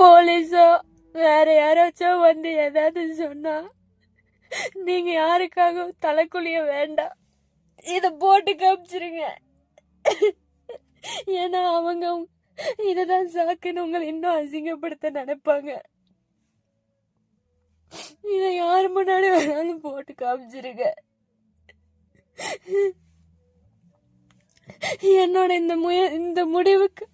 போலீஸோ வேற யாராச்சும் வந்து ஏதாவது சொன்னா நீங்க யாருக்காகவும் தலைக்குழிய வேண்டாம் இத போட்டு காமிச்சிருங்க. ஏன்னா அவங்க இததான் சாக்குன்னு உங்களை இன்னும் அசிங்கப்படுத்த நினைப்பாங்க. இத யார் முன்னாடி வேணாலும் போட்டு காமிச்சிருங்க. என்னோட இந்த முய இந்த முடிவுக்கு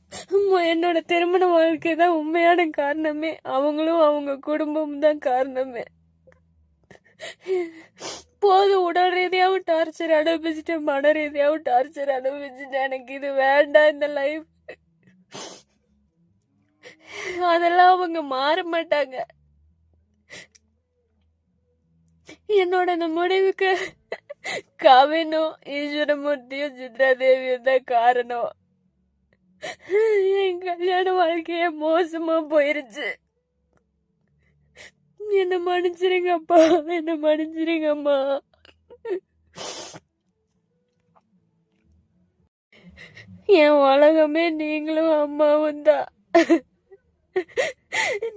என்னோட திருமண வாழ்க்கை தான் உண்மையான காரணமே. அவங்களும் அவங்க குடும்பமும் தான் காரணமே. போதும் உடல் ரீதியாகவும் டார்ச்சர் அனுபவிச்சுட்டேன் மன ரீதியாகவும் டார்ச்சர் அனுபவிச்சுட்டேன் எனக்கு இது வேண்டாம் இந்த லைஃப் அதெல்லாம் அவங்க மாற மாட்டாங்க. என்னோட இந்த முடிவுக்கு கவினும் ஈஸ்வரமூர்த்தியும் சித்ரா தேவியும் தான் காரணம். என் கல்யாண வாழ்க்கைய மோசமா போயிருச்சு. என்ன மன்னிச்சிருங்கப்பா என்ன மன்னிச்சிருங்கம்மா என் உலகமே நீங்களும் அம்மாவும் தான்.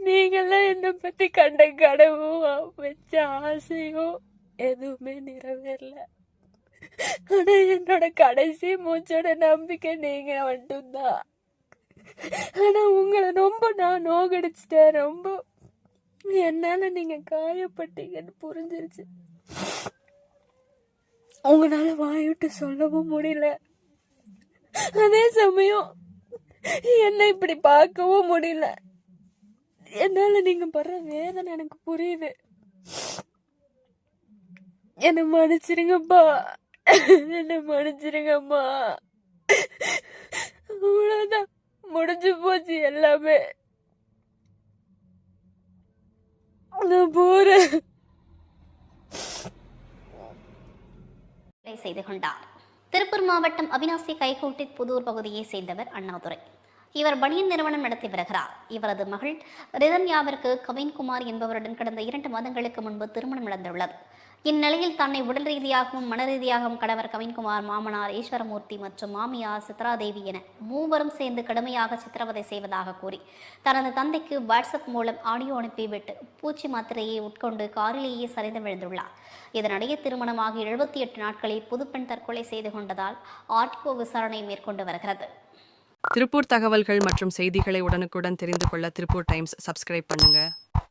நீங்களாம் என்னை பத்தி கண்ட கனவும் வச்ச ஆசையும் எதுவுமே நிறைவேறல. ஆனா என்னோட கடைசி மூச்சோட நம்பிக்கை நீங்க மட்டும்தான். ஆனா உங்களை ரொம்ப நான் நோகடிச்சிட்டேன். ரொம்ப என்னால நீங்க காயப்பட்டீங்கன்னு புரிஞ்சிருச்சு. உங்களால வாயிட்டு சொல்லவும் முடியல. அதே சமயம் என்ன இப்படி பார்க்கவும் முடியல. என்னால நீங்க படுற வேதனை எனக்கு புரியுது. என்ன மன்னிச்சிருங்கப்பா. என்ன மன்னிச்சிருங்கம்மா. அவ்வளோதான் முடிஞ்சு போச்சு எல்லாமே. நான் போறேன். செய்து கொண்டார். திருப்பூர் மாவட்டம் அவினாசி கைகோட்டி புதூர் பகுதியை சேர்ந்தவர் அண்ணாதுரை. இவர் பனியன் நிறுவனம் நடத்தி வருகிறார். இவரது மகள் ரிதன்யாவிற்கு கவின்குமார் என்பவருடன் கடந்த இரண்டு மாதங்களுக்கு முன்பு திருமணம் நடந்துள்ளது இந்நிலையில் தன்னை உடல் ரீதியாகவும் மன ரீதியாகவும் கணவர் கவின்குமார் மாமனார் ஈஸ்வரமூர்த்தி மற்றும் மாமியார் சித்ராதேவி என மூவரும் சேர்ந்து கடுமையாக சித்திரவதை செய்வதாக கூறி தனது தந்தைக்கு வாட்ஸ்அப் மூலம் ஆடியோ அனுப்பிவிட்டு பூச்சி மாத்திரையை உட்கொண்டு காரிலேயே சரிந்து விழுந்துள்ளார். இதனிடையே திருமணமாகி எழுபத்தி எட்டு நாட்களில் புதுப்பெண் தற்கொலை செய்து கொண்டதால் ஆட்கோ விசாரணை மேற்கொண்டு வருகிறது. திருப்பூர் தகவல்கள் மற்றும் செய்திகளை உடனுக்குடன் தெரிந்து கொள்ள திருப்பூர் டைம்ஸ் சப்ஸ்கிரைப் பண்ணுங்கள்